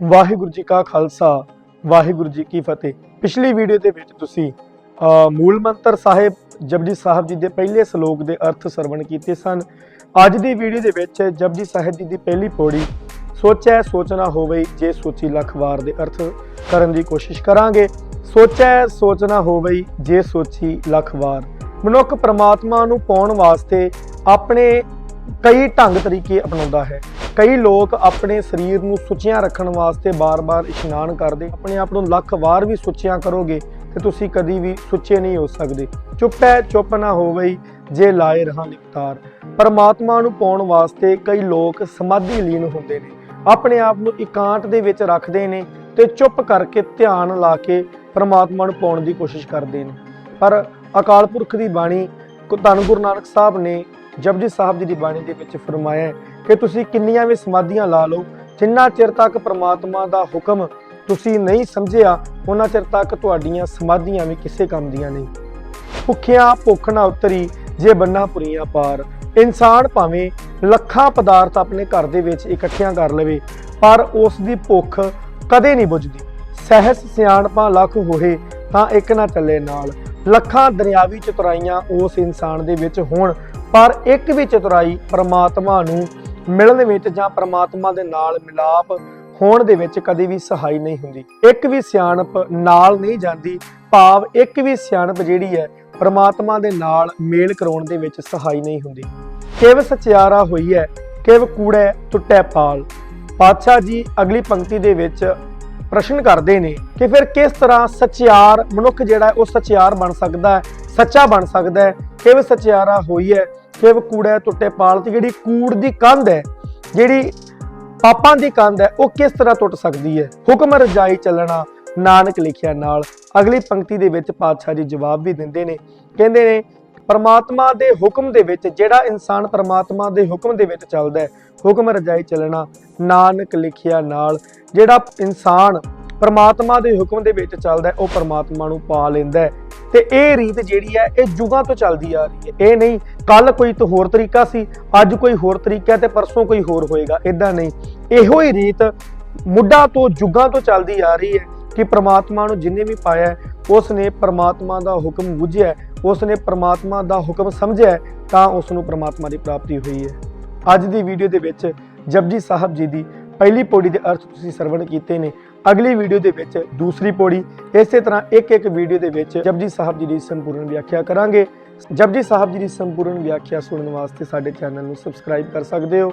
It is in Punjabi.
ਵਾਹਿਗੁਰੂ ਜੀ ਕਾ ਖਾਲਸਾ, ਵਾਹਿਗੁਰੂ ਜੀ ਕੀ ਫਤਿਹ। ਪਿਛਲੀ ਵੀਡੀਓ ਦੇ ਵਿੱਚ ਤੁਸੀਂ ਮੂਲ ਮੰਤਰ ਸਾਹਿਬ, ਜਪਜੀ ਸਾਹਿਬ ਜੀ ਦੇ ਪਹਿਲੇ ਸ਼ਲੋਕ ਦੇ ਅਰਥ ਸਰਵਣ ਕੀਤੇ ਸਨ। ਅੱਜ ਦੀ ਵੀਡੀਓ ਦੇ ਵਿੱਚ ਜਪਜੀ ਸਾਹਿਬ ਜੀ ਦੀ ਪਹਿਲੀ ਪੌੜੀ, ਸੋਚੈ ਸੋਚਣਾ ਹੋਵੇ ਜੇ ਸੋਚੀ ਲੱਖ ਵਾਰ ਦੇ ਅਰਥ ਕਰਨ ਦੀ ਕੋਸ਼ਿਸ਼ ਕਰਾਂਗੇ। ਸੋਚੈ ਸੋਚਣਾ ਹੋਵੇ ਜੇ ਸੋਚੀ ਲੱਖ ਵਾਰ। ਮਨੁੱਖ ਪ੍ਰਮਾਤਮਾ ਨੂੰ ਪਾਉਣ ਵਾਸਤੇ ਆਪਣੇ ਕਈ ਢੰਗ ਤਰੀਕੇ ਅਪਣਾਉਂਦਾ ਹੈ। ਕਈ ਲੋਕ ਆਪਣੇ ਸਰੀਰ ਨੂੰ ਸੁੱਚਿਆਂ ਰੱਖਣ ਵਾਸਤੇ ਬਾਰ-ਬਾਰ ਇਸ਼ਨਾਨ ਕਰਦੇ, ਆਪਣੇ ਆਪ ਨੂੰ ਲੱਖ ਵਾਰ ਵੀ ਸੁੱਚਿਆਂ ਕਰੋਗੇ ਤੇ ਤੁਸੀਂ ਕਦੀ ਵੀ ਸੁੱਚੇ ਨਹੀਂ ਹੋ ਸਕਦੇ। ਚੁੱਪ ਹੈ, ਚੁੱਪ ਨਾ ਹੋਵੇ ਜੇ ਲਾਏ ਰਹਾ ਲਿਖਤਾਰ ਪਰਮਾਤਮਾ ਨੂੰ ਪਾਉਣ ਵਾਸਤੇ ਕਈ ਲੋਕ ਸਮਾਧੀ ਲੀਨ ਹੁੰਦੇ ਨੇ, ਆਪਣੇ ਆਪ ਨੂੰ ਇਕਾਂਤ ਦੇ ਵਿੱਚ ਰੱਖਦੇ ਨੇ ਤੇ ਚੁੱਪ ਕਰਕੇ ਧਿਆਨ ਲਾ ਕੇ ਪਰਮਾਤਮਾ ਨੂੰ ਪਾਉਣ ਦੀ ਕੋਸ਼ਿਸ਼ ਕਰਦੇ ਨੇ। ਪਰ ਅਕਾਲ ਪੁਰਖ ਦੀ ਬਾਣੀ ਧੰਨ ਗੁਰੂ ਨਾਨਕ ਸਾਹਿਬ ਨੇ ਜਪਜੀ ਸਾਹਿਬ ਜੀ ਦੀ ਬਾਣੀ ਦੇ ਵਿੱਚ ਫਰਮਾਇਆ ਹੈ ਕਿ ਤੁਸੀਂ ਕਿੰਨੀਆਂ ਵੀ ਸਮਾਧੀਆਂ ਲਾ ਲਓ, ਜਿੰਨਾ ਚਿਰ ਤੱਕ ਪ੍ਰਮਾਤਮਾ ਦਾ ਹੁਕਮ ਤੁਸੀਂ ਨਹੀਂ ਸਮਝਿਆ ਉਹਨਾਂ ਚਿਰ ਤੱਕ ਤੁਹਾਡੀਆਂ ਸਮਾਧੀਆਂ ਵੀ ਕਿਸੇ ਕੰਮ ਦੀਆਂ ਨਹੀਂ। ਭੁੱਖਿਆਂ ਭੁੱਖ ਨਾ ਉਤਰੀ, ਜੇ ਬੰਨਾ ਪੁਰੀਆਂ ਪਾਰ। ਇਨਸਾਨ ਭਾਵੇਂ ਲੱਖਾਂ ਪਦਾਰਥ ਆਪਣੇ ਘਰ ਦੇ ਵਿੱਚ ਇਕੱਠਿਆਂ ਕਰ ਲਵੇ, ਪਰ ਉਸ ਦੀ ਭੁੱਖ ਕਦੇ ਨਹੀਂ ਬੁਝਦੀ। ਸਹਿਸ ਸਿਆਣਪਾਂ ਲੱਖ ਹੋਏ ਤਾਂ ਇੱਕ ਨਾ ਚੱਲੇ ਨਾਲ। ਲੱਖਾਂ ਦਰਿਆਵੀ ਚਤੁਰਾਈਆਂ ਉਸ ਇਨਸਾਨ ਦੇ ਵਿੱਚ ਹੋਣ ਪਰ ਇੱਕ ਵੀ ਚਤੁਰਾਈ ਪਰਮਾਤਮਾ ਨੂੰ ਮਿਲਣ ਵਿੱਚ ਜਾਂ ਪਰਮਾਤਮਾ ਦੇ ਨਾਲ ਮਿਲਾਪ ਹੋਣ ਦੇ ਵਿੱਚ ਕਦੇ ਵੀ ਸਹਾਈ ਨਹੀਂ ਹੁੰਦੀ। ਇੱਕ ਵੀ ਸਿਆਣਪ ਨਾਲ ਨਹੀਂ ਜਾਂਦੀ, ਭਾਵ ਇੱਕ ਵੀ ਸਿਆਣਪ ਜਿਹੜੀ ਹੈ, ਪਰਮਾਤਮਾ ਦੇ ਨਾਲ ਮੇਲ ਕਰਾਉਣ ਦੇ ਵਿੱਚ ਸਹਾਈ ਨਹੀਂ ਹੁੰਦੀ। ਕਿਵ ਸਚਿਆਰਾ ਹੋਈ ਹੈ ਕਿਵ ਕੂੜੈ ਟੁੱਟੈ ਪਾਲ। ਪਾਤਸ਼ਾਹ ਜੀ ਅਗਲੀ ਪੰਕਤੀ ਦੇ ਵਿੱਚ ਪ੍ਰਸ਼ਨ ਕਰਦੇ ਨੇ ਕਿ ਫਿਰ ਕਿਸ ਤਰ੍ਹਾਂ ਸਚਿਆਰ ਮਨੁੱਖ ਜਿਹੜਾ ਉਹ ਸਚਿਆਰ ਬਣ ਸਕਦਾ ਹੈ, ਸੱਚਾ ਬਣ ਸਕਦਾ ਹੈ? ਕਿਵ ਸਚਿਆਰਾ ਹੋਈ ਹੈ? ਕਿਵ ਕੂੜਾ ਟੁੱਟੇ ਪਾਲ ਤੇ ਜਿਹੜੀ ਕੂੜ ਦੀ ਕੰਧ ਹੈ, ਜਿਹੜੀ ਪਾਪਾਂ ਦੀ ਕੰਧ ਹੈ, ਉਹ ਕਿਸ ਤਰ੍ਹਾਂ ਟੁੱਟ ਸਕਦੀ ਹੈ? ਹੁਕਮ ਰਜਾਈ ਚੱਲਣਾ, ਨਾਨਕ ਲਿਖਿਆ ਨਾਲ। ਅਗਲੀ ਪੰਕਤੀ ਦੇ ਵਿੱਚ ਪਾਤਸ਼ਾਹ ਜੀ ਜਵਾਬ ਵੀ ਦਿੰਦੇ ਨੇ। ਕਹਿੰਦੇ ਨੇ ਪਰਮਾਤਮਾ ਦੇ ਹੁਕਮ ਦੇ ਵਿੱਚ ਜਿਹੜਾ ਇਨਸਾਨ ਪਰਮਾਤਮਾ ਦੇ ਹੁਕਮ ਦੇ ਵਿੱਚ ਚੱਲਦਾ ਹੈ, ਹੁਕਮ ਰਜਾਈ ਚੱਲਣਾ, ਨਾਨਕ ਲਿਖਿਆ ਨਾਲ ਜਿਹੜਾ ਇਨਸਾਨ ਪਰਮਾਤਮਾ ਦੇ ਹੁਕਮ ਦੇ ਵਿੱਚ ਚੱਲਦਾ ਉਹ ਪਰਮਾਤਮਾ ਨੂੰ ਪਾ ਲੈਂਦਾ ਹੈ। ਤੇ ਇਹ ਰੀਤ ਜਿਹੜੀ ਹੈ, ਇਹ ਯੁਗਾਂ ਤੋਂ ਚੱਲਦੀ ਆ ਰਹੀ ਹੈ। ਇਹ ਨਹੀਂ, ਕੱਲ ਕੋਈ ਤਾਂ, ਹੋਰ ਤਰੀਕਾ ਸੀ, ਅੱਜ ਕੋਈ ਹੋਰ ਤਰੀਕਾ ਹੈ ਤੇ ਪਰਸੋਂ ਕੋਈ ਹੋਰ ਹੋਏਗਾ ਇਦਾਂ ਨਹੀਂ। ਇਹੋ ਹੀ ਰੀਤ ਮੁੱਢਾਂ ਤੋਂ, ਯੁਗਾਂ ਤੋਂ ਚੱਲਦੀ ਆ ਰਹੀ ਹੈ। ਕਿ ਪ੍ਰਮਾਤਮਾ ਨੂੰ ਜਿੰਨੇ ਵੀ ਪਾਇਆ ਉਸ ਨੇ ਪ੍ਰਮਾਤਮਾ ਦਾ ਹੁਕਮ ਬੁੱਝਿਆ ਉਸ ਨੇ ਪ੍ਰਮਾਤਮਾ ਦਾ ਹੁਕਮ ਸਮਝਿਆ ਤਾਂ ਉਸ ਨੂੰ ਪ੍ਰਮਾਤਮਾ ਦੀ ਪ੍ਰਾਪਤੀ ਹੋਈ ਹੈ। ਅੱਜ ਦੀ ਵੀਡੀਓ ਦੇ ਵਿੱਚ ਜਪਜੀ ਸਾਹਿਬ ਜੀ ਦੀ ਪਹਿਲੀ ਪੌੜੀ ਦੇ ਅਰਥ ਤੁਸੀਂ ਸਰਵਣ ਕੀਤੇ ਨੇ। ਅਗਲੀ ਵੀਡੀਓ ਦੇ ਵਿੱਚ ਦੂਸਰੀ ਪੌੜੀ। ਇਸੇ ਤਰ੍ਹਾਂ ਇੱਕ ਇੱਕ ਵੀਡੀਓ ਦੇ ਵਿੱਚ ਜਪਜੀ ਸਾਹਿਬ ਜੀ ਦੀ ਸੰਪੂਰਨ ਵਿਆਖਿਆ ਕਰਾਂਗੇ। ਜਪਜੀ ਸਾਹਿਬ ਜੀ ਦੀ ਸੰਪੂਰਨ ਵਿਆਖਿਆ ਸੁਣਨ ਵਾਸਤੇ ਸਾਡੇ ਚੈਨਲ ਨੂੰ ਸਬਸਕ੍ਰਾਈਬ ਕਰ ਸਕਦੇ ਹੋ।